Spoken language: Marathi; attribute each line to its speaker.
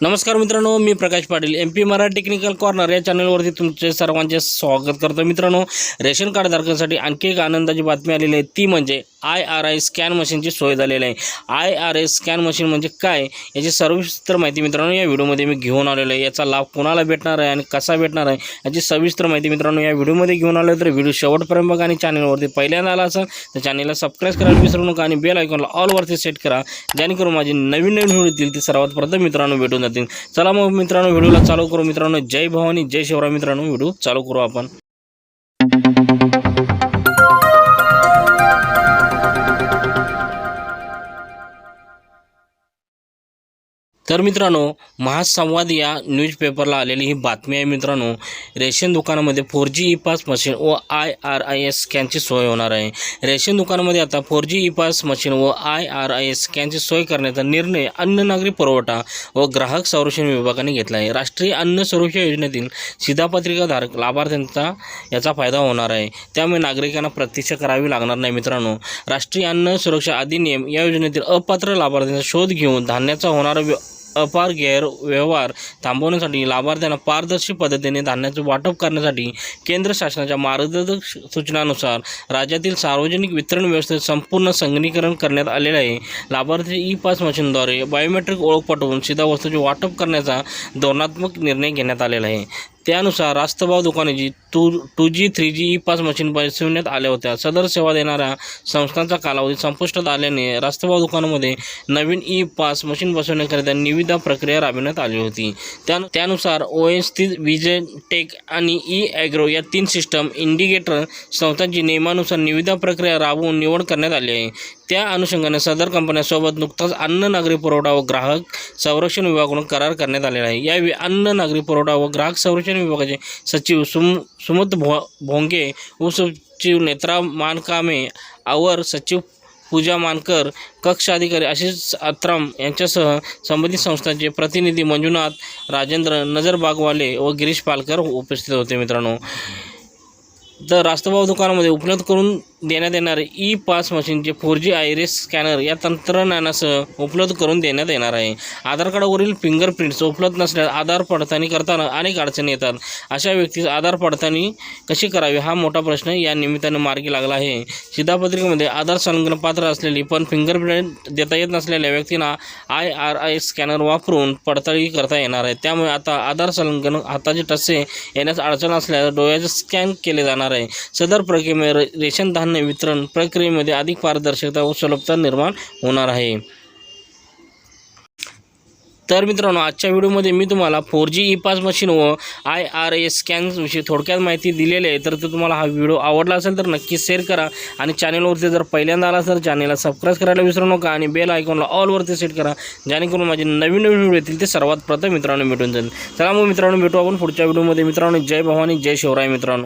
Speaker 1: नमस्कार मित्रांनो मी Prakash Patil M P Marathi technical corner या चॅनलवरती तुमचे सर्वांचे स्वागत करतो. मित्रांनो रेशन कार्डधारकांसाठी आणखी एक आनंदाची बातमी आलेली आहे. ती म्हणजे आय आर आय स्कॅन मशीनची सोय झालेली आहे. I R I scan machine म्हणजे काय? याची सविस्तर माहिती मित्रांनो या व्हिडिओमध्ये मी घेऊन आलेलो आहे. याचा लाभ कोणाला भेटणार आहे आणि कसा भेटणार आहे याची सविस्तर माहिती मित्रांनो या व्हिडिओमध्ये घेऊन आलो तर व्हिडिओ शेवटपर्यंत बघा आणि चॅनलवरती पहिल्यांदा आला असेल तर चॅनलला सबस्क्राईब करायला विसरू नका आणि बेल आयकॉनला ऑलवरती सेट करा जेणेकरून माझी नवीन नवीन व्हिडिओ येतील ते सर्वात प्रथम मित्रांनो भेटून जातील चला मग मित्रांनो व्हिडिओला चालू करू. मित्रांनो जय भवानी जय शिवराय मित्रांनो व्हिडिओ चालू करू आपण. तर मित्रांनो महासंवाद या न्यूजपेपरला आलेली ही बातमी आहे मित्रांनो. रेशन दुकानामध्ये four G E pass machine व आय आर आय एस स्कॅनची सोय होणार आहे. रेशन दुकानामध्ये आता four G E pass machine व आय आर आय एस स्कॅनची सोय करण्याचा निर्णय अन्न नागरी पुरवठा व ग्राहक संरक्षण विभागाने घेतला आहे. राष्ट्रीय अन्न सुरक्षा योजनेतील शिधापत्रिकाधारक लाभार्थ्यांचा याचा फायदा होणार आहे. त्यामुळे नागरिकांना प्रतीक्षा करावी लागणार नाही मित्रांनो. राष्ट्रीय अन्न सुरक्षा अधिनियम या योजनेतील अपात्र लाभार्थ्यांचा शोध घेऊन धान्याचा होणारा व्य अपार गैरव्यवहार थांबवण्यासाठी लाभार्थ्यांना पारदर्शी पद्धतीने धान्याचे वाटप करण्यासाठी केंद्र शासनाच्या मार्गदर्शक सूचनानुसार राज्यातील सार्वजनिक वितरण व्यवस्थेत संपूर्ण संगणीकरण करण्यात आलेले आहे. लाभार्थी ई पास मशीनद्वारे बायोमेट्रिक ओळख पटवून सीधा वस्तूचे वाटप करण्याचा धोरणात्मक निर्णय घेण्यात आलेला आहे. त्यानुसार रास्तभाव दुकानाची two two G three G E pass machine बसविण्यात आल्या होत्या. सदर सेवा देणाऱ्या संस्थांचा कालावधी संपुष्टात आल्याने रास्तभाव दुकानामध्ये नवीन ई पास मशीन बसवण्याकरिता निविदा प्रक्रिया राबविण्यात आली होती. त्या त्यानुसार O S T Vijay tech आणि ई ॲग्रो या तीन सिस्टम इंडिकेटर संस्थांची नियमानुसार निविदा प्रक्रिया राबवून निवड करण्यात आली आहे. त्या अनुषंगाने सदर कंपन्यांसोबत नुकताच अन्न नागरी पुरवठा व ग्राहक संरक्षण विभागाकडून करार करण्यात आलेला आहे. यावेळी अन्न नागरी पुरवठा व ग्राहक संरक्षण विभागाचे सचिव सुम सुमत भो भोंगे उपसचिव नेत्रा मानकामे आवर सचिव पूजा मानकर कक्ष अधिकारी आशिष अत्राम यांच्यासह संबंधित संस्थांचे प्रतिनिधी मंजुनाथ राजेंद्र नजर बागवाले व गिरीश पालकर उपस्थित होते मित्रांनो. तर रास्तभाव दुकानामध्ये उपलब्ध करून देण्यात येणारे ई पास मशीनचे फोर जी आयरिस स्कॅनर या तंत्रज्ञानासह उपलब्ध करून देण्यात येणार आहे. आधार कार्डावरील फिंगरप्रिंट्स उपलब्ध नसल्यास आधार पडताळणी करताना अनेक अडचणी येतात. अशा व्यक्तीस आधार पडताळणी कशी करावी हा मोठा प्रश्न या निमित्ताने मार्गी लागला आहे. शिधापत्रिकेमध्ये आधार संलग्न पात्र असलेली पण फिंगरप्रिंट देता येत नसलेल्या व्यक्तींना आय आर आय स्कॅनर वापरून पडताळणी करता येणार आहे. त्यामुळे आता आधार संलग्न हाताचे टस्से येण्यास अडचण असल्यास डोळ्याचे स्कॅन केले जाणार आहे. सदर प्रक्रियेमुळे रे- रेशन धान्य वितरण प्रक्रियेमध्ये अधिक पारदर्शकता व सुलभता निर्माण होणार आहे. तर मित्रांनो आजच्या व्हिडिओमध्ये मी तुम्हाला four G E pass machine व आय आर एस स्कॅनविषयी थोडक्यात माहिती दिलेली आहे. तर तो तुम्हाला हा व्हिडिओ आवडला असेल तर नक्की शेअर करा आणि चॅनलवरती जर पहिल्यांदा आला तर चॅनलला सबस्क्राईब करायला विसरू नका आणि बेल आयकॉनला ऑलवरती सेट करा जेणेकरून माझे नवीन नवीन व्हिडिओ येतील ते सर्वात प्रथम मित्रांनो भेटून जाईल चला मग मित्रांनो भेटू आपण पुढच्या व्हिडिओमध्ये. मित्रांनो जय भवानी जय शिवराय मित्रांनो.